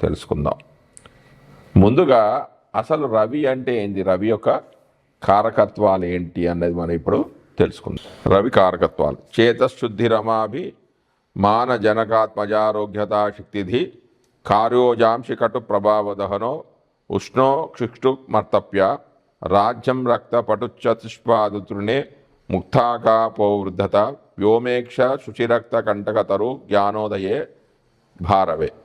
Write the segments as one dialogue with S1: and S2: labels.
S1: తెలుసుకుందాం. ముందుగా అసలు రవి అంటే ఏంది? రవి యొక్క కారకత్వాలు ఏంటి అన్నది మనం ఇప్పుడు తెలుసుకుందాం. రవి కారకత్వాలు. చేతశుద్ధి రమాభి మాన జనకాత్మజారోగ్యతా శక్తిధి కార్యోజాంశి కటు ప్రభావదహనో ఉష్ణో క్షిక్షు మర్తప్య రాజ్యం రక్త పటుచతుష్పాదుతృణే ముక్తాకాపోవృద్ధత వ్యోమేక్ష శుచిరక్త కంటకతరు జ్ఞానోదయే భారవే.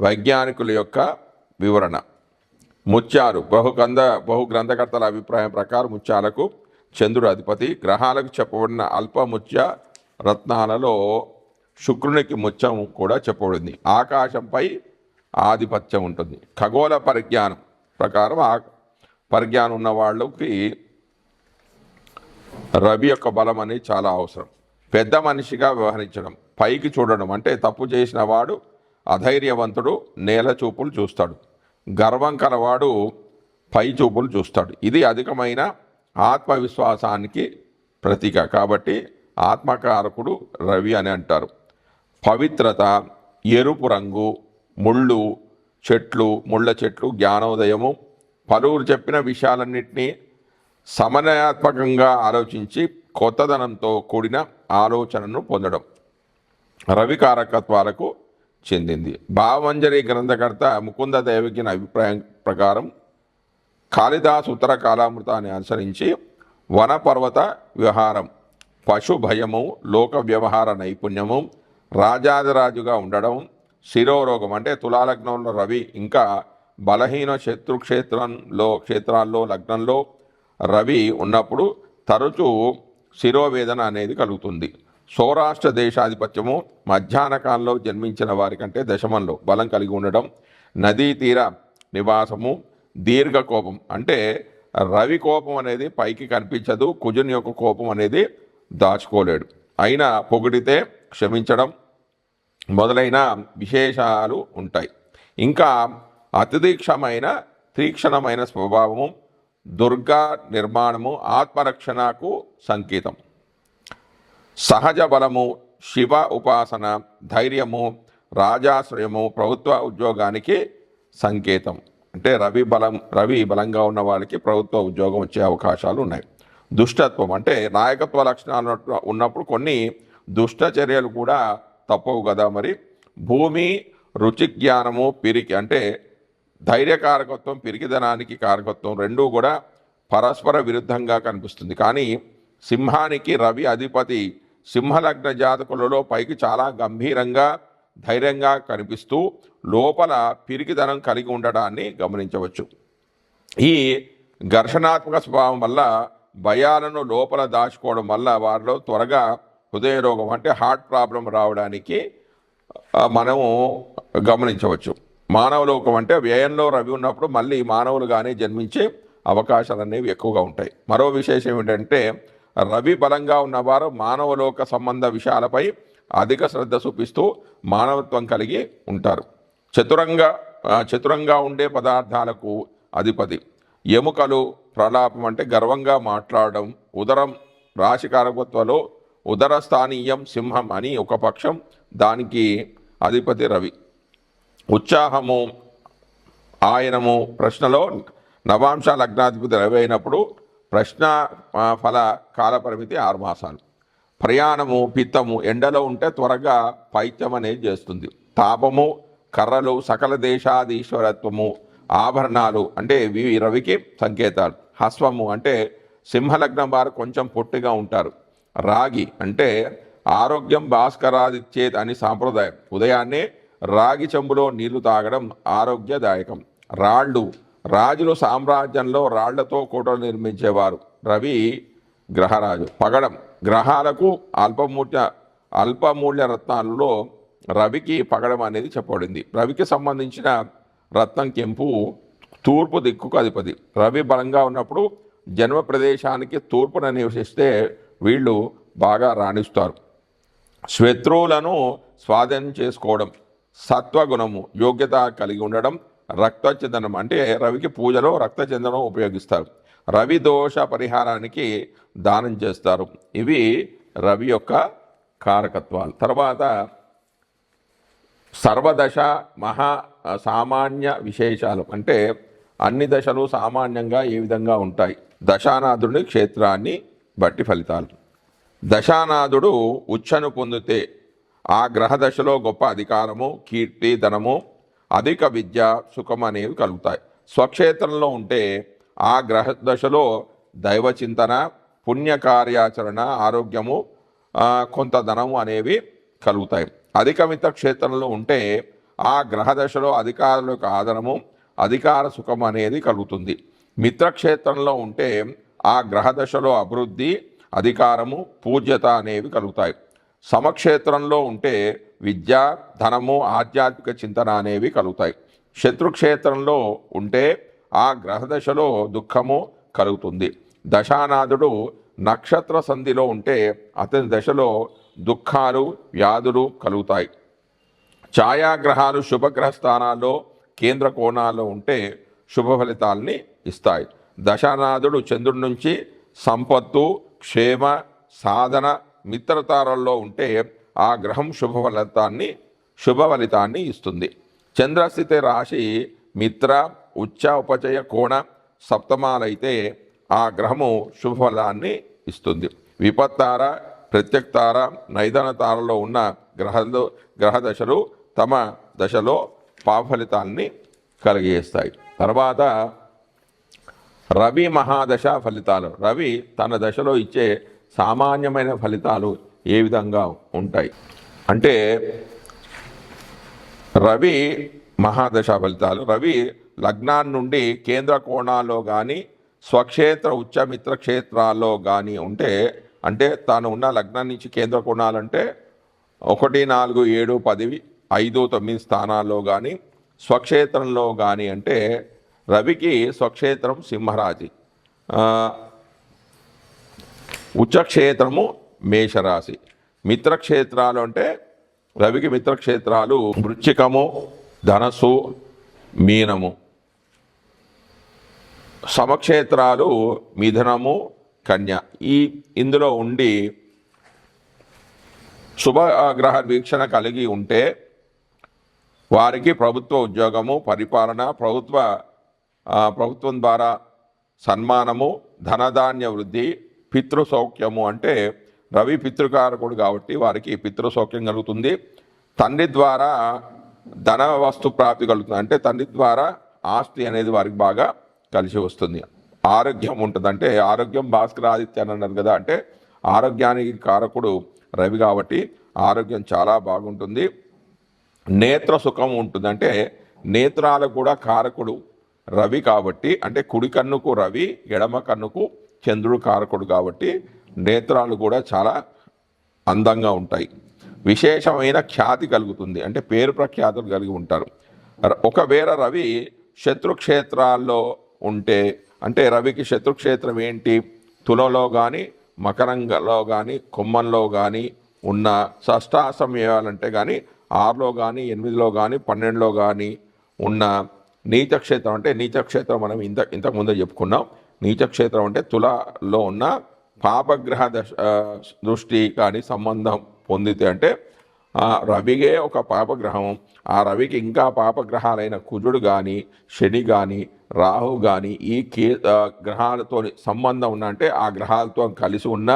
S1: వైజ్ఞానికుల యొక్క వివరణ. ముత్యాలు బహు గ్రంథ బహు గ్రంథకర్తల అభిప్రాయం ప్రకారం ముత్యాలకు చంద్రుడు అధిపతి. గ్రహాలకు చెప్పబడిన అల్పముత్య రత్నాలలో శుక్రునికి ముత్యం కూడా చెప్పబడింది. ఆకాశంపై ఆధిపత్యం ఉంటుంది. ఖగోళ పరిజ్ఞానం ప్రకారం ఆ పరిజ్ఞానం ఉన్న వాళ్ళకి రవి యొక్క బలం అనేది చాలా అవసరం. పెద్ద మనిషిగా వ్యవహరించడం పైకి చూడడం అంటే తప్పు చేసిన వాడు అధైర్యవంతుడు నేల చూపులు చూస్తాడు. గర్వం కలవాడు పై చూపులు చూస్తాడు. ఇది అధికమైన ఆత్మవిశ్వాసానికి ప్రతీక. కాబట్టి ఆత్మకారకుడు రవి అని అంటారు. పవిత్రత ఎరుపు రంగు ముళ్ళు చెట్లు ముళ్ళ చెట్లు జ్ఞానోదయము పలువురు చెప్పిన విషయాలన్నింటినీ సమన్వయాత్మకంగా ఆలోచించి కొత్తదనంతో కూడిన ఆలోచనను పొందడం. రవి కారకత్వాలకు చెందింది. భావమంజరి గ్రంథకర్త ముకుంద దేవకిన అభిప్రాయం ప్రకారం కాళిదాస్ ఉత్తర కాలామృతాన్ని అనుసరించి వనపర్వత వ్యవహారం పశు భయము లోక వ్యవహార నైపుణ్యము రాజాదిరాజుగా ఉండడం శిరోరోగం అంటే తులాలగ్నంలో రవి ఇంకా బలహీన శత్రుక్షేత్రంలో క్షేత్రాల్లో లగ్నంలో రవి ఉన్నప్పుడు తరచూ శిరోవేదన అనేది కలుగుతుంది. సౌరాష్ట్ర దేశాధిపత్యము మధ్యాహ్న కాలంలో జన్మించిన వారికంటే దశమంలో బలం కలిగి ఉండడం నదీ తీర నివాసము దీర్ఘ కోపం అంటే రవి కోపం అనేది పైకి కనిపించదు కుజుని యొక్క కోపం అనేది దాచుకోలేడు. అయినా పొగిడితే క్షమించడం మొదలైన విశేషాలు ఉంటాయి. ఇంకా అతిదీక్షమైన తీక్షణమైన స్వభావము దుర్గా నిర్మాణము ఆత్మరక్షణకు సంకేతం. సహజ బలము శివ ఉపాసన ధైర్యము రాజాశ్రయము ప్రభుత్వ ఉద్యోగానికి సంకేతం. అంటే రవి బలం రవి బలంగా ఉన్న వాళ్ళకి ప్రభుత్వ ఉద్యోగం వచ్చే అవకాశాలు ఉన్నాయి. దుష్టత్వం అంటే నాయకత్వ లక్షణాలు ఉన్నప్పుడు కొన్ని దుష్ట చర్యలు కూడా తప్పవు కదా మరి. భూమి రుచి జ్ఞానము పిరికి అంటే ధైర్యకారకత్వం పిరికిదనానికి కారకత్వం రెండూ కూడా పరస్పర విరుద్ధంగా కనిపిస్తుంది. కానీ సింహానికి రవి అధిపతి సింహలగ్న జాతకులలో పైకి చాలా గంభీరంగా ధైర్యంగా కనిపిస్తూ లోపల పిరికిదనం కలిగి ఉండడాన్ని గమనించవచ్చు. ఈ ఘర్షణాత్మక స్వభావం వల్ల భయాలను లోపల దాచుకోవడం వల్ల వారిలో త్వరగా హృదయ రోగం అంటే హార్ట్ ప్రాబ్లం రావడానికి మనము గమనించవచ్చు. మానవ లోకం అంటే వ్యయంలో రవి ఉన్నప్పుడు మళ్ళీ మానవులుగానే జన్మించే అవకాశాలు అనేవి ఎక్కువగా ఉంటాయి. మరో విశేషం ఏంటంటే రవి బలంగా ఉన్నవారు మానవలోక సంబంధ విషయాలపై అధిక శ్రద్ధ చూపిస్తూ మానవత్వం కలిగి ఉంటారు. చతురంగా చతురంగా ఉండే పదార్థాలకు అధిపతి. ఎముకలు ప్రలాపం అంటే గర్వంగా మాట్లాడడం ఉదరం రాశికారకత్వలో ఉదర స్థానీయం సింహం అని ఒక పక్షం దానికి అధిపతి రవి. ఉత్సాహము ఆయనము ప్రశ్నలో నవాంశ లగ్నాధిపతి రవి అయినప్పుడు ప్రశ్న ఫల కాల పరిమితి ఆరు మాసాలు. ప్రయాణము పిత్తము ఎండలో ఉంటే త్వరగా పైత్యం అనేది చేస్తుంది. తాపము కర్రలు సకల దేశాధీశ్వరత్వము ఆభరణాలు అంటే ఇవి రవికి సంకేతాలు. హస్వము అంటే సింహలగ్నం వారు కొంచెం పొట్టిగా ఉంటారు. రాగి అంటే ఆరోగ్యం భాస్కరాదిచ్చేది అని సాంప్రదాయం. ఉదయాన్నే రాగి చెంబులో నీళ్ళు తాగడం ఆరోగ్యదాయకం. రాళ్ళు రాజులు సామ్రాజ్యంలో రాళ్ళతో కోటలు నిర్మించేవారు. రవి గ్రహరాజు. పగడం. గ్రహాలకు అల్పమూల్య అల్పమూల్య రత్నాలలో రవికి పగడం అనేది చెప్పబడింది. రవికి సంబంధించిన రత్నం కెంపు తూర్పు దిక్కుకు అధిపతి. రవి బలంగా ఉన్నప్పుడు జన్మ ప్రదేశానికి తూర్పున నివసిస్తే వీళ్ళు బాగా రాణిస్తారు. శత్రువులను స్వాధీనం చేసుకోవడం సత్వగుణము యోగ్యత కలిగి ఉండడం రక్తచందనం అంటే రవికి పూజలో రక్తచందనం ఉపయోగిస్తారు. రవి దోష పరిహారానికి దానం చేస్తారు. ఇవి రవి యొక్క కారకత్వాలు. తర్వాత సర్వదశ మహా సామాన్య విశేషాలు. అంటే అన్ని దశలు సామాన్యంగా ఏ విధంగా ఉంటాయి? దశానాథుడి క్షేత్రాన్ని బట్టి ఫలితాలు. దశానాథుడు ఉచ్చను పొందితే ఆ గ్రహ దశలో గొప్ప అధికారము కీర్తి ధనము అధిక విద్య సుఖం అనేవి కలుగుతాయి. స్వక్షేత్రంలో ఉంటే ఆ గ్రహ దశలో దైవ చింతన పుణ్య కార్యాచరణ ఆరోగ్యము కొంత ధనము అనేవి కలుగుతాయి. అధిక మిత్ర క్షేత్రంలో ఉంటే ఆ గ్రహ దశలో అధికారుల యొక్క ఆదరము అధికార సుఖం అనేది కలుగుతుంది. మిత్రక్షేత్రంలో ఉంటే ఆ గ్రహ దశలో అభివృద్ధి అధికారము పూజ్యత అనేవి కలుగుతాయి. సమక్షేత్రంలో ఉంటే విద్య ధనము ఆధ్యాత్మిక చింతన అనేవి కలుగుతాయి. శత్రుక్షేత్రంలో ఉంటే ఆ గ్రహ దశలో దుఃఖము కలుగుతుంది. దశానాథుడు నక్షత్ర సంధిలో ఉంటే అతని దశలో దుఃఖాలు వ్యాధులు కలుగుతాయి. ఛాయాగ్రహాలు శుభగ్రహ స్థానాల్లో కేంద్ర కోణాల్లో ఉంటే శుభ ఫలితాల్ని ఇస్తాయి. దశానాథుడు చంద్రుడి నుంచి సంపత్తు క్షేమ సాధన మిత్రతారల్లో ఉంటే ఆ గ్రహం శుభ ఫలితాన్ని శుభ ఫలితాన్ని ఇస్తుంది. చంద్రస్థితి రాశి మిత్ర ఉచ్చ ఉపచయ కోణ సప్తమాలైతే ఆ గ్రహము శుభ ఫలాన్ని ఇస్తుంది. విపత్తార ప్రత్యక్తార నైదన తారలో ఉన్న గ్రహాలు గ్రహ దశలు తమ దశలో పాఫలితాన్ని కలిగేస్తాయి తర్వాత రవి మహాదశ ఫలితాలు. రవి తన దశలో ఇచ్చే సామాన్యమైన ఫలితాలు ఏ విధంగా ఉంటాయి? అంటే రవి మహాదశ ఫలితాలు. రవి లగ్నాన్ని నుండి కేంద్ర కోణాల్లో కానీ స్వక్షేత్ర ఉచ్చమిత్ర క్షేత్రాల్లో కానీ ఉంటే అంటే తాను ఉన్న లగ్నం నుంచి కేంద్ర కోణాలంటే ఒకటి నాలుగు ఏడు పది ఐదు తొమ్మిది స్థానాల్లో కానీ స్వక్షేత్రంలో కానీ అంటే రవికి స్వక్షేత్రం సింహరాజి ఉచ్చక్షేత్రము మేషరాశి. మిత్రక్షేత్రాలు అంటే రవికి మిత్రక్షేత్రాలు వృచ్చికము ధనస్సు మీనము. సమక్షేత్రాలు మిథునము కన్య. ఈ ఇందులో ఉండి శుభగ్రహ వీక్షణ కలిగి ఉంటే వారికి ప్రభుత్వ ఉద్యోగము పరిపాలన ప్రభుత్వ ప్రభుత్వం ద్వారా సన్మానము ధనధాన్య వృద్ధి పితృ సౌఖ్యము అంటే రవి పితృకారకుడు కాబట్టి వారికి పితృ సౌఖ్యం కలుగుతుంది. తండ్రి ద్వారా ధన వస్తు ప్రాప్తి కలుగుతుంది. అంటే తండ్రి ద్వారా ఆస్తి అనేది వారికి బాగా కలిసి వస్తుంది. ఆరోగ్యం ఉంటుంది. అంటే ఆరోగ్యం భాస్కర్ ఆదిత్య అని అన్నారు కదా. అంటే ఆరోగ్యానికి కారకుడు రవి కాబట్టి ఆరోగ్యం చాలా బాగుంటుంది. నేత్ర సుఖం ఉంటుంది. అంటే నేత్రాలకు కూడా కారకుడు రవి కాబట్టి అంటే కుడి కన్నుకు రవి ఎడమ కన్నుకు చంద్రుడు కారకుడు కాబట్టి నేత్రాలు కూడా చాలా అందంగా ఉంటాయి. విశేషమైన ఖ్యాతి కలుగుతుంది. అంటే పేరు ప్రఖ్యాతులు కలిగి ఉంటారు. ఒకవేళ రవి శత్రుక్షేత్రాల్లో ఉంటే అంటే రవికి శత్రుక్షేత్రం ఏంటి? తులలో కానీ మకరంగలో కానీ కొమ్మంలో కానీ ఉన్న షష్టాసమయాలంటే కానీ ఆరులో కానీ ఎనిమిదిలో కానీ పన్నెండులో కానీ ఉన్న నీచక్షేత్రం అంటే నీచక్షేత్రం మనం ఇంత ఇంతకుముందే చెప్పుకున్నాం. నీచక్షేత్రం అంటే తులలో ఉన్న పాపగ్రహ దశ దృష్టి కానీ సంబంధం పొందితే అంటే రవిగే ఒక పాపగ్రహం. ఆ రవికి ఇంకా పాపగ్రహాలైన కుజుడు కానీ శని కానీ రాహు కానీ ఈ కే గ్రహాలతో సంబంధం ఉన్న అంటే ఆ గ్రహాలతో కలిసి ఉన్న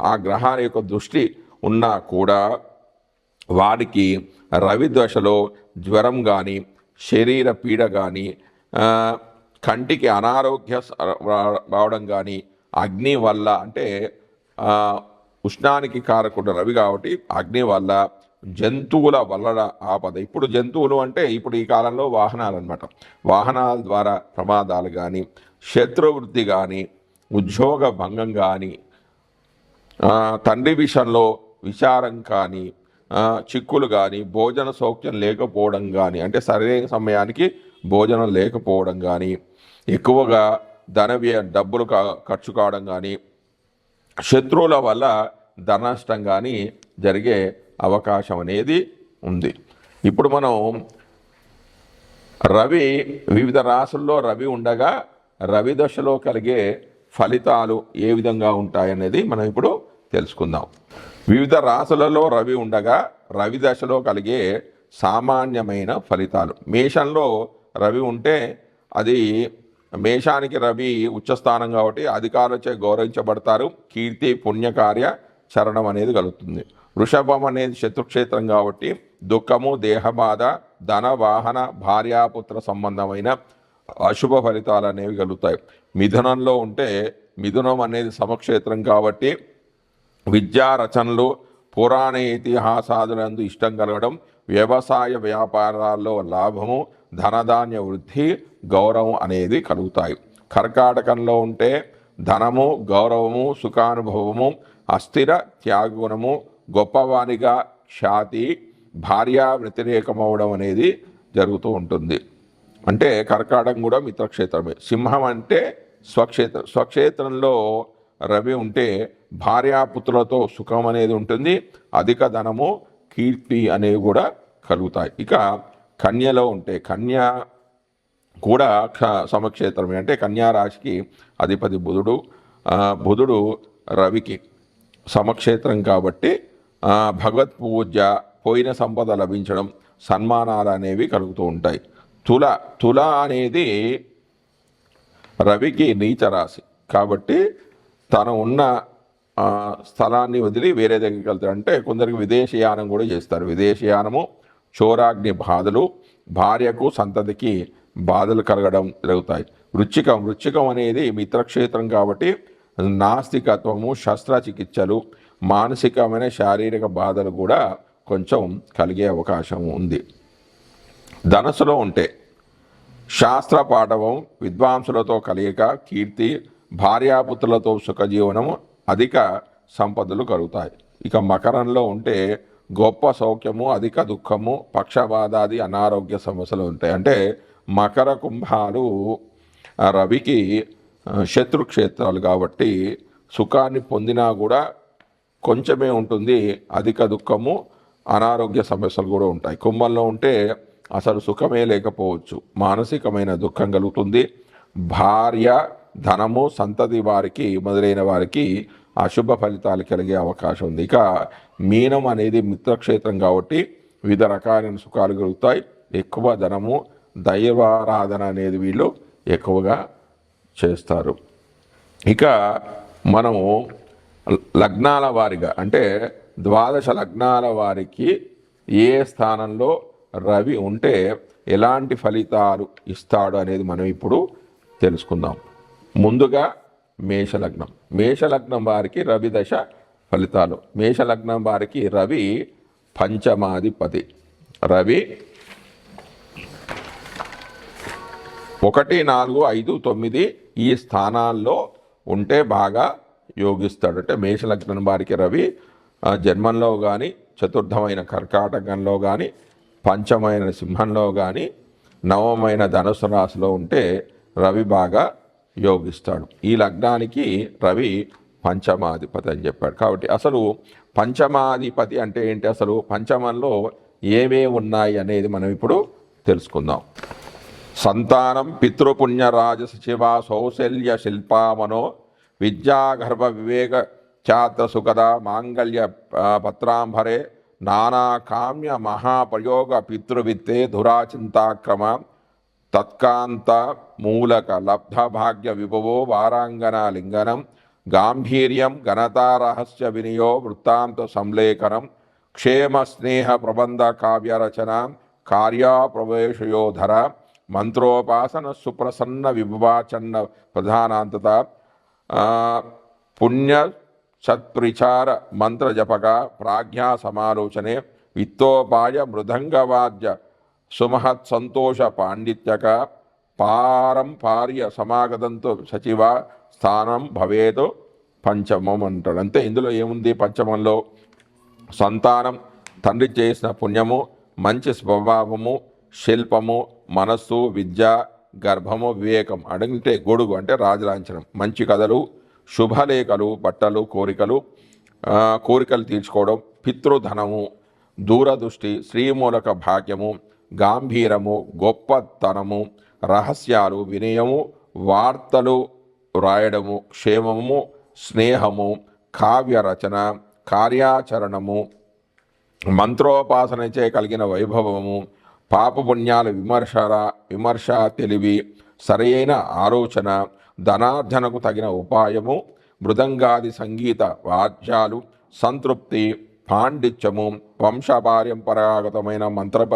S1: ఆ గ్రహాల యొక్క దృష్టి ఉన్నా కూడా వారికి రవి దశలో జ్వరం కానీ శరీర పీడ కానీ కంటికి అనారోగ్య రావడం కానీ అగ్ని వల్ల అంటే ఉష్ణానికి కారకుడు రవి కాబట్టి అగ్ని వల్ల జంతువుల వల్ల ఆపద. ఇప్పుడు జంతువులు అంటే ఇప్పుడు ఈ కాలంలో వాహనాలు అనమాట వాహనాల ద్వారా ప్రమాదాలు కానీ శత్రువృద్ధి కానీ ఉద్యోగ భంగం కానీ తండ్రి విషయంలో విచారం కానీ చిక్కులు కానీ భోజన సౌఖ్యం లేకపోవడం కానీ అంటే సరైన సమయానికి భోజనం లేకపోవడం కానీ ఎక్కువగా ధన వ్యయ డబ్బులు కా- ఖర్చు కావడం కానీ శత్రువుల వల్ల ధన నష్టం కానీ జరిగే అవకాశం అనేది ఉంది. ఇప్పుడు మనం రవి వివిధ రాసుల్లో రవి ఉండగా రవి దశలో కలిగే ఫలితాలు ఏ విధంగా ఉంటాయనేది మనం ఇప్పుడు తెలుసుకుందాం. వివిధ రాసులలో రవి ఉండగా రవి దశలో కలిగే సామాన్యమైన ఫలితాలు. మేషంలో రవి ఉంటే అది మేషానికి రవి ఉచ్చస్థానం కాబట్టి అధికారులచే గౌరవించబడతారు. కీర్తి పుణ్యకార్య చరణం అనేది కలుగుతుంది. వృషభం అనేది శత్రుక్షేత్రం కాబట్టి దుఃఖము దేహబాధ ధన వాహన భార్యాపుత్ర సంబంధమైన అశుభ ఫలితాలు అనేవి కలుగుతాయి. మిథునంలో ఉంటే మిథునం అనేది సమక్షేత్రం కాబట్టి విద్యా రచనలు పురాణ ఇతిహాసాదులందు ఇష్టం కలగడం వ్యవసాయ వ్యాపారాల్లో లాభము ధనధాన్య వృద్ధి గౌరవం అనేది కలుగుతాయి. కర్కాటకంలో ఉంటే ధనము గౌరవము సుఖానుభవము అస్థిర త్యాగుణము గొప్పవానిగా ఖ్యాతి భార్యా వ్యతిరేకమవడం అనేది జరుగుతూ ఉంటుంది. అంటే కర్కాటకం కూడా మిత్రక్షేత్రమే. సింహం అంటే స్వక్షేత్రం స్వక్షేత్రంలో రవి ఉంటే భార్యాపుత్రులతో సుఖం అనేది ఉంటుంది. అధిక ధనము కీర్తి అనేవి కూడా కలుగుతాయి. ఇక కన్యలో ఉంటే కన్య కూడా సమక్షేత్రమే. అంటే కన్యా రాశికి అధిపతి బుధుడు బుధుడు రవికి సమక్షేత్రం కాబట్టి భగవత్ పూజ పోయిన సంపద లభించడం సన్మానాలు అనేవి కలుగుతూ ఉంటాయి. తుల తుల అనేది రవికి నీచ రాశి కాబట్టి తను ఉన్న స్థలాన్ని వదిలి వేరే దగ్గరికి వెళ్తాడు. అంటే కొందరికి విదేశీయానం కూడా చేస్తారు. విదేశీయానము చోరాగ్ని బాధలు భార్యకు సంతతికి బాధలు కలగడం జరుగుతాయి. వృచ్చికం వృచ్చికం అనేది మిత్రక్షేత్రం కాబట్టి నాస్తికత్వము శస్త్రచికిత్సలు మానసికమైన శారీరక బాధలు కూడా కొంచెం కలిగే అవకాశం ఉంది. ధనస్సులో ఉంటే శాస్త్ర పాఠవం విద్వాంసులతో కలియక కీర్తి భార్యాపుత్రులతో సుఖజీవనము అధిక సంపదలు కలుగుతాయి. ఇక మకరంలో ఉంటే గొప్ప సౌఖ్యము అధిక దుఃఖము పక్షవాదాది అనారోగ్య సమస్యలు ఉంటాయి. అంటే మకర కుంభాలు రవికి శత్రుక్షేత్రాలు కాబట్టి సుఖాన్ని పొందినా కూడా కొంచెమే ఉంటుంది. అధిక దుఃఖము అనారోగ్య సమస్యలు కూడా ఉంటాయి. కుంభంలో ఉంటే అసలు సుఖమే లేకపోవచ్చు. మానసికమైన దుఃఖం కలుగుతుంది. భార్య ధనము సంతతి వారికి మొదలైన వారికి అశుభ ఫలితాలు కలిగే అవకాశం ఉంది. ఇక మీనం అనేది మిత్రక్షేత్రం కాబట్టి వివిధ రకాలైన సుఖాలు కలుగుతాయి. ఎక్కువ ధనము దైవారాధన అనేది వీళ్ళు ఎక్కువగా చేస్తారు. ఇక మనము లగ్నాల వారిగా అంటే ద్వాదశ లగ్నాల వారికి ఏ స్థానంలో రవి ఉంటే ఎలాంటి ఫలితాలు ఇస్తాడు అనేది మనం ఇప్పుడు తెలుసుకుందాం. ముందుగా మేషలగ్నం. మేషలగ్నం వారికి రవి దశ ఫలితాలు. మేషలగ్నం వారికి రవి పంచమాధిపతి. రవి ఒకటి నాలుగు ఐదు తొమ్మిది ఈ స్థానాల్లో ఉంటే బాగా యోగిస్తాడు. అంటే మేషలగ్నం వారికి రవి జన్మంలో కానీ చతుర్థమైన కర్కాటకంలో కానీ పంచమైన సింహంలో కానీ నవమైన ధనుసు రాశిలో ఉంటే రవి బాగా యోగిస్తాడు. ఈ లగ్నానికి రవి పంచమాధిపతి అని చెప్పాడు. కాబట్టి అసలు పంచమాధిపతి అంటే ఏంటి? అసలు పంచమంలో ఏమేమి ఉన్నాయి అనేది మనం ఇప్పుడు తెలుసుకుందాం. సంతానం పితృపుణ్యరాజ శివ సౌశల్య శిల్పామనో విద్యాగర్భ వివేక ఛాత్ర సుఖద మాంగళ్య ఆ, పత్రాంబరే నానా కామ్య మహాప్రయోగ పితృవిత్తే ధురాచింతాక్రమ తత్కాంత మూలక లబ్ధభాగ్య విభవో వారాంగన లింగనం గాంభీర్యం ఘనతారహస్య వినియో వృత్తాంత సంలేఖనం క్షేమ స్నేహ ప్రబంధ కావ్యరచన కార్యాప్రవేశయోధర మంత్రోపాసన సుప్రసన్న విభవాచన్న ప్రధానాంతత పుణ్య సత్ప్రిచార మంత్రజపక ప్రాజ్ఞా సమాలోచనే విత్తోపాయ మృదంగవాద్య సుమహత్ సంతోష పాండిత్యక పారంపార్య సమాగతంతో సచివ స్థానం భవేతు పంచమం అంటాడు. అంతే ఇందులో ఏముంది పంచమంలో? సంతానం తండ్రి చేసిన పుణ్యము మంచి స్వభావము శిల్పము మనస్సు విద్య గర్భము వివేకం అడిగితే గొడుగు అంటే రాజలాంఛనం. మంచి కథలు శుభలేఖలు బట్టలు కోరికలు కోరికలు తీర్చుకోవడం పితృధనము దూరదృష్టి శ్రీమూలక భాగ్యము గాంభీరము గొప్పతనము రహస్యాలు వినయము వార్తలు వ్రాయడము క్షేమము స్నేహము కావ్య రచన కార్యాచరణము మంత్రోపాసనచే కలిగిన వైభవము పాపపుణ్యాల విమర్శర విమర్శ తెలివి సరైన ఆలోచన ధనార్జనకు తగిన ఉపాయము మృదంగాది సంగీత వాద్యాలు సంతృప్తి పాండిత్యము వంశపారంపరాగతమైన మంత్రప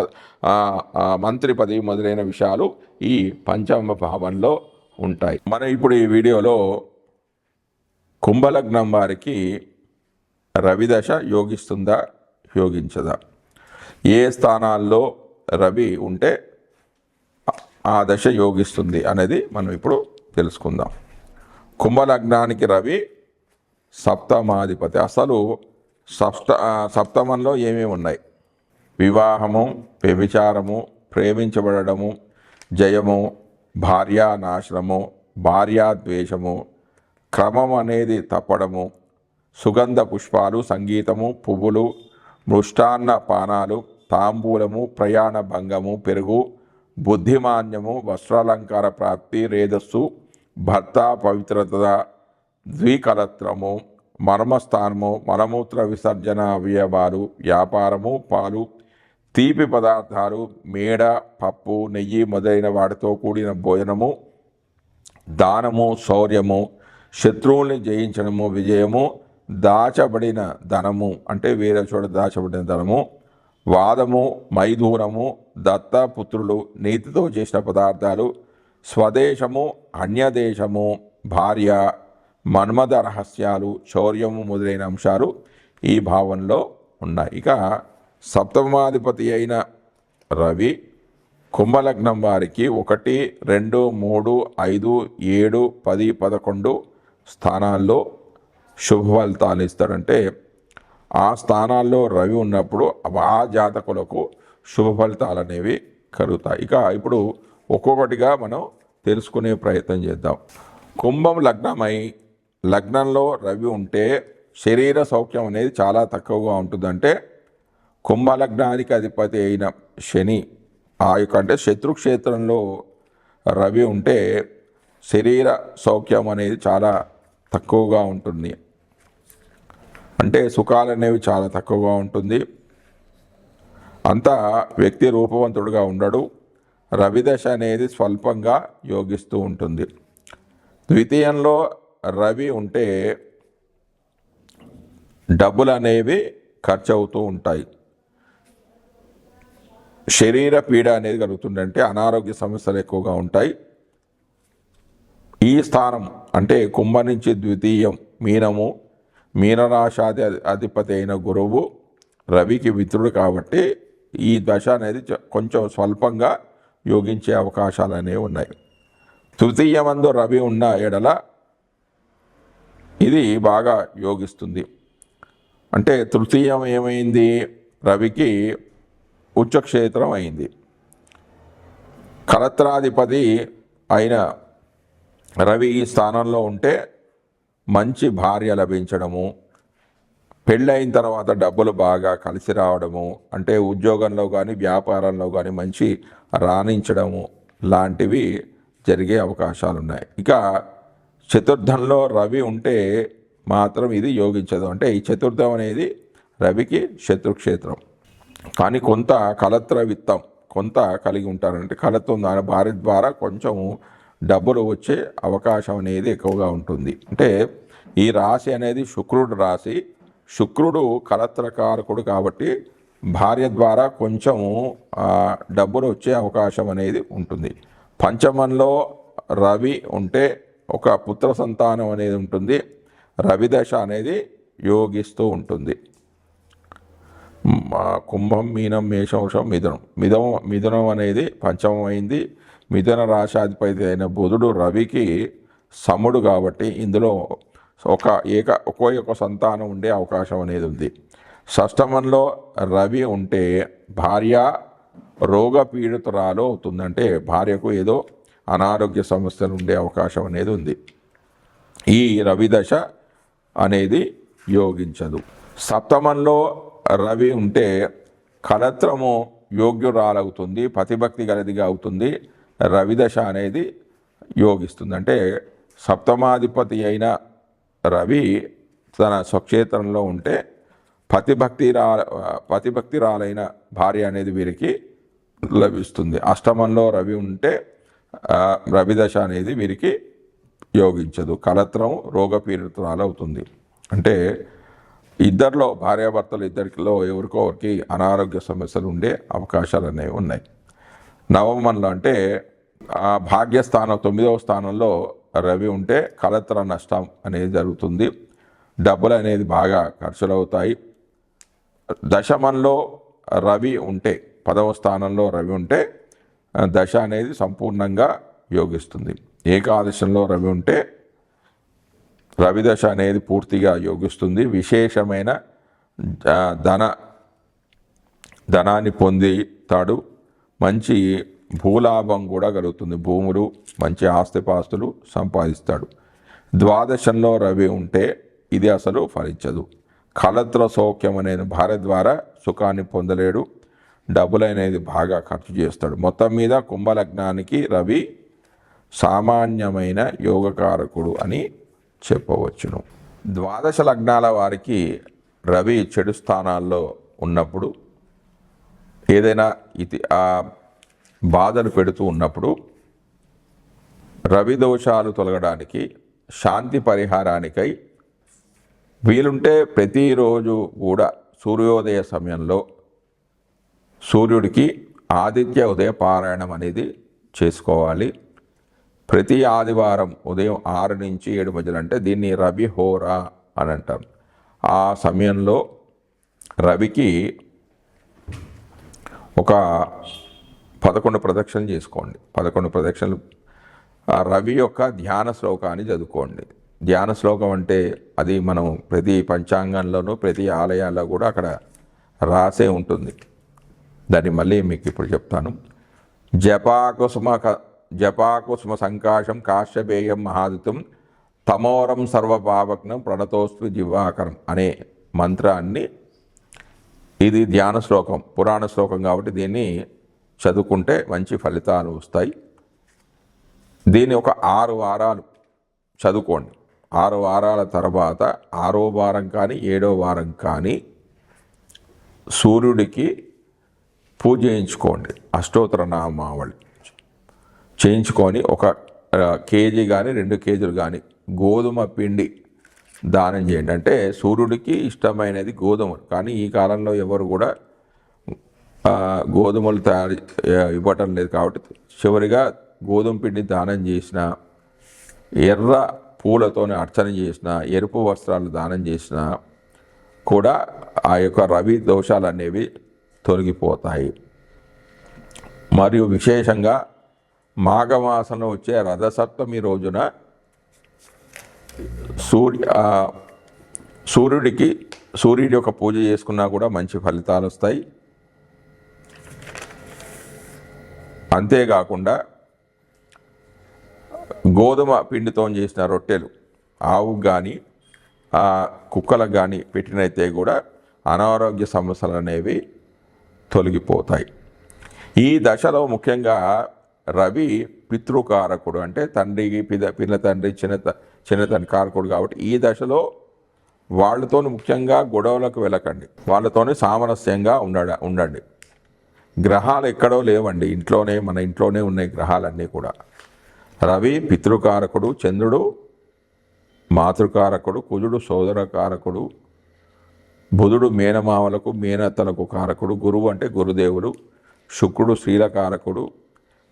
S1: మంత్రిపది మొదలైన విషయాలు ఈ పంచమ భావంలో ఉంటాయి. మనం ఇప్పుడు ఈ వీడియోలో కుంభలగ్నం వారికి రవిదశ యోగిస్తుందా యోగించదా? ఏ స్థానాల్లో రవి ఉంటే ఆ దశ యోగిస్తుంది అనేది మనం ఇప్పుడు తెలుసుకుందాం. కుంభలగ్నానికి రవి సప్తమాధిపతి. అసలు సప్త సప్తమంలో ఏమేమి ఉన్నాయి? వివాహము వ్యభిచారము ప్రేమించబడము జయము భార్యానాశనము భార్యాద్వేషము క్రమం అనేది తప్పడము సుగంధ పుష్పాలు సంగీతము పువ్వులు మృష్టాన్న పానాలు తాంబూలము ప్రయాణ భంగము పెరుగు బుద్ధిమాన్యము వస్త్రాలంకార ప్రాప్తి రేధస్సు భర్త పవిత్రత ద్వికలత్రము మర్మస్థానము మలమూత్ర విసర్జన అవయవాలు వ్యాపారము పాలు తీపి పదార్థాలు మేడ పప్పు నెయ్యి మొదలైన వాటితో కూడిన భోజనము దానము శౌర్యము శత్రువుల్ని జయించడము విజయము దాచబడిన ధనము అంటే వేరే చోట దాచబడిన ధనము వాదము మైదూరము దత్తపుత్రులు నీతితో చేసిన పదార్థాలు స్వదేశము అన్యదేశము భార్య మన్మద రహస్యాలు శౌర్యము మొదలైన అంశాలు ఈ భావంలో ఉన్నాయి. ఇక సప్తమాధిపతి అయిన రవి కుంభలగ్నం వారికి ఒకటి రెండు మూడు ఐదు ఏడు పది పదకొండు స్థానాల్లో శుభ ఫలితాలు ఇస్తాడంటే ఆ స్థానాల్లో రవి ఉన్నప్పుడు ఆ జాతకులకు శుభ ఫలితాలు అనేవి కలుగుతాయి. ఇక ఇప్పుడు ఒక్కొక్కటిగా మనం తెలుసుకునే ప్రయత్నం చేద్దాం. కుంభం లగ్నమై లగ్నంలో రవి ఉంటే శరీర సౌఖ్యం అనేది చాలా తక్కువగా ఉంటుందంటే కుంభలగ్నానికి అధిపతి అయిన శని ఆ యొక్క అంటే శత్రుక్షేత్రంలో రవి ఉంటే శరీర సౌఖ్యం అనేది చాలా తక్కువగా ఉంటుంది. అంటే సుఖాలు అనేవి చాలా తక్కువగా ఉంటుంది. అంతా వ్యక్తి రూపవంతుడుగా ఉండడు. రవిదశ అనేది స్వల్పంగా యోగిస్తూ ఉంటుంది. ద్వితీయంలో రవి ఉంటే డబ్బులు అనేవి ఖర్చు అవుతూ ఉంటాయి. శరీర పీడ అనేది కలుగుతుందంటే అనారోగ్య సమస్యలు ఎక్కువగా ఉంటాయి. ఈ స్థానం అంటే కుంభ నుంచి ద్వితీయం మీనము మీనరాశాది అధిపతి అయిన గురువు రవికి మిత్రుడు కాబట్టి ఈ దశ అనేది చ- కొంచెం స్వల్పంగా యోగించే అవకాశాలు అనేవి ఉన్నాయి. తృతీయమందు రవి ఉన్న ఎడల ఇది బాగా యోగిస్తుంది. అంటే తృతీయం ఏమైంది? రవికి ఉచ్చక్షేత్రం అయింది. కలత్రాధిపతి అయిన రవి ఈ స్థానంలో ఉంటే మంచి భార్య లభించడము పెళ్ళైన తర్వాత డబ్బులు బాగా కలిసి రావడము అంటే ఉద్యోగంలో కానీ వ్యాపారంలో కానీ మంచి రాణించడము లాంటివి జరిగే అవకాశాలు ఉన్నాయి ఇక చతుర్థంలో రవి ఉంటే మాత్రం ఇది యోగించదు. అంటే ఈ చతుర్థం అనేది రవికి శత్రుక్షేత్రం. కానీ కొంత కలత్ర విత్తం కొంత కలిగి ఉంటారంటే కలత్వం దాని భార్య ద్వారా కొంచెం డబ్బులు వచ్చే అవకాశం అనేది ఎక్కువగా ఉంటుంది. అంటే ఈ రాశి అనేది శుక్రుడు రాశి. శుక్రుడు కలత్రకారకుడు కాబట్టి భార్య ద్వారా కొంచెం డబ్బులు వచ్చే అవకాశం అనేది ఉంటుంది. పంచమంలో రవి ఉంటే ఒక పుత్ర సంతానం అనేది ఉంటుంది. రవి దశ అనేది యోగిస్తూ ఉంటుంది. కుంభం మీనం మేషంశం మిథునం. మిథం మిథునం అనేది పంచమం అయింది. మిథున రాశాధిపతి అయిన బుధుడు రవికి సముడు కాబట్టి ఇందులో ఒక ఏక ఒకే ఒక సంతానం ఉండే అవకాశం అనేది ఉంది. షష్టమంలో రవి ఉంటే భార్య రోగ పీడితురాలు భార్యకు ఏదో అనారోగ్య సమస్యలు ఉండే అవకాశం అనేది ఉంది. ఈ రవి దశ అనేది యోగించదు. సప్తమంలో రవి ఉంటే కలత్రము యోగ్యురాలవుతుంది పతిభక్తి గలదిగా అవుతుంది. రవిదశ అనేది యోగిస్తుంది. అంటే సప్తమాధిపతి అయిన రవి తన స్వక్షేత్రంలో ఉంటే పతిభక్తి రా పతిభక్తిరాలైన భార్య అనేది వీరికి లభిస్తుంది. అష్టమంలో రవి ఉంటే రవిదశ అనేది వీరికి యోగించదు. కలత్రం రోగపీడితురాలు అవుతుంది అంటే ఇద్దరిలో భార్యాభర్తలు ఇద్దరిలో ఎవరికో ఒకరికి అనారోగ్య సమస్యలు ఉండే అవకాశాలు అనేవి ఉన్నాయి. నవమంలో అంటే ఆ భాగ్యస్థానం తొమ్మిదవ స్థానంలో రవి ఉంటే కలత్ర నష్టం అనేది జరుగుతుంది. డబ్బులు అనేది బాగా ఖర్చులు అవుతాయి దశమంలో రవి ఉంటే పదవ స్థానంలో రవి ఉంటే దశ అనేది సంపూర్ణంగా యోగిస్తుంది. ఏకాదశంలో రవి ఉంటే రవిదశ అనేది పూర్తిగా యోగిస్తుంది. విశేషమైన ధన ధనాన్ని పొందితాడు. మంచి భూలాభం కూడా కలుగుతుంది. భూములు మంచి ఆస్తిపాస్తులు సంపాదిస్తాడు. ద్వాదశంలో రవి ఉంటే ఇది అసలు ఫలించదు. కలత్ర సౌఖ్యం అనేది భార్య ద్వారా సుఖాన్ని పొందలేడు. డబ్బులు అనేది బాగా ఖర్చు చేస్తాడు. మొత్తం మీద కుంభలగ్నానికి రవి సామాన్యమైన యోగకారకుడు అని చెప్పవచ్చును. ద్వాదశ లగ్నాల వారికి రవి చెడు స్థానాల్లో ఉన్నప్పుడు ఏదైనా ఇది ఆ బాధలు పెడుతూ ఉన్నప్పుడు రవి దోషాలు తొలగడానికి శాంతి పరిహారానికై వీలుంటే ప్రతిరోజు కూడా సూర్యోదయ సమయంలో సూర్యుడికి ఆదిత్య ఉదయ పారాయణం అనేది చేసుకోవాలి. ప్రతి ఆదివారం ఉదయం ఆరు నుంచి ఏడు మధ్యలో అంటే దీన్ని రవి హోరా అని అంటారు. ఆ సమయంలో రవికి ఒక పదకొండు ప్రదక్షిణలు చేసుకోండి. పదకొండు ప్రదక్షిణలు. రవి యొక్క ధ్యాన శ్లోకాన్ని చదువుకోండి. ధ్యాన శ్లోకం అంటే అది మనం ప్రతి పంచాంగంలోనూ ప్రతి ఆలయాల్లో కూడా అక్కడ రాసే ఉంటుంది. దాన్ని మళ్ళీ మీకు ఇప్పుడు చెప్తాను. జపాకుసుమ జపాకుస్మ సంకాశం కాశ్యపేయం మహాదితం తమోరం సర్వపావజ్ఞం ప్రణతోస్మి జివాకరం అనే మంత్రాన్ని ఇది ధ్యాన శ్లోకం పురాణ శ్లోకం కాబట్టి దీన్ని చదువుకుంటే మంచి ఫలితాలు వస్తాయి. దీన్ని ఒక ఆరు వారాలు చదువుకోండి. ఆరు వారాల తర్వాత ఆరో వారం కానీ ఏడో వారం కానీ సూర్యుడికి పూజ అష్టోత్తర నామావళి. చేయించుకొని ఒక కేజీ కానీ రెండు కేజీలు కానీ గోధుమ పిండి దానం చేయండి. అంటే సూర్యుడికి ఇష్టమైనది గోధుమలు. కానీ ఈ కాలంలో ఎవరు కూడా గోధుమలు తయారు ఇవ్వటం లేదు కాబట్టి చివరిగా గోధుమ పిండి దానం చేసిన ఎర్ర పూలతోనే అర్చన చేసిన ఎరుపు వస్త్రాలు దానం చేసిన కూడా ఆ యొక్క రవి దోషాలు అనేవి తొలగిపోతాయి. మరియు విశేషంగా మాఘమాసంలో వచ్చే రథసప్తమి రోజున సూర్య సూర్యుడికి సూర్యుడి యొక్క పూజ చేసుకున్నా కూడా మంచి ఫలితాలు వస్తాయి. అంతేకాకుండా గోధుమ పిండితో చేసిన రొట్టెలు ఆవుకు కానీ కుక్కలకు కానీ పెట్టినైతే కూడా అనారోగ్య సమస్యలు అనేవి తొలగిపోతాయి. ఈ దశలో ముఖ్యంగా రవి పితృకారకుడు. అంటే తండ్రికి పిద పిల్ల తండ్రి చిన్న త- చిన్న తండ్రి కారకుడు కాబట్టి ఈ దశలో వాళ్ళతో ముఖ్యంగా గొడవలకు వెళ్ళకండి. వాళ్ళతోనే సామరస్యంగా ఉండడ ఉండండి. గ్రహాలు ఎక్కడో లేవండి. ఇంట్లోనే మన ఇంట్లోనే ఉన్నాయి గ్రహాలన్నీ కూడా. రవి పితృకారకుడు చంద్రుడు మాతృకారకుడు కుజుడు సోదరకారకుడు బుధుడు మేనమామలకు మేనత్తలకు కారకుడు గురువు అంటే గురుదేవుడు శుక్రుడు శ్రీలకారకుడు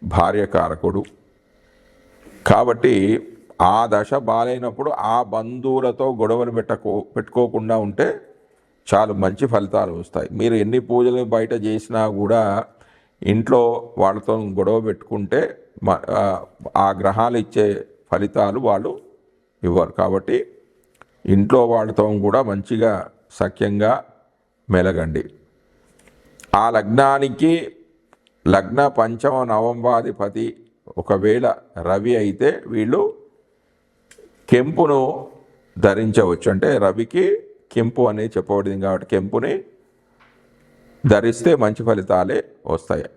S1: భార్యకారకుడు కాబట్టి ఆ దశ బాలైనప్పుడు ఆ బంధువులతో గొడవలు పెట్టకో పెట్టుకోకుండా ఉంటే చాలు మంచి ఫలితాలు వస్తాయి. మీరు ఎన్ని పూజలు బయట చేసినా కూడా ఇంట్లో వాళ్ళతో గొడవ పెట్టుకుంటే మ- ఆ గ్రహాలు ఇచ్చే ఫలితాలు వాళ్ళు ఇవ్వరు. కాబట్టి ఇంట్లో వాళ్ళతో కూడా మంచిగా సఖ్యంగా మెలగండి. ఆ లగ్నానికి లగ్న పంచమ నవంబాధిపతి ఒకవేళ రవి అయితే వీళ్ళు కెంపును ధరించవచ్చు. అంటే రవికి కెంపు అనేది చెప్పబడింది కాబట్టి కెంపుని ధరిస్తే మంచి ఫలితాలే వస్తాయి.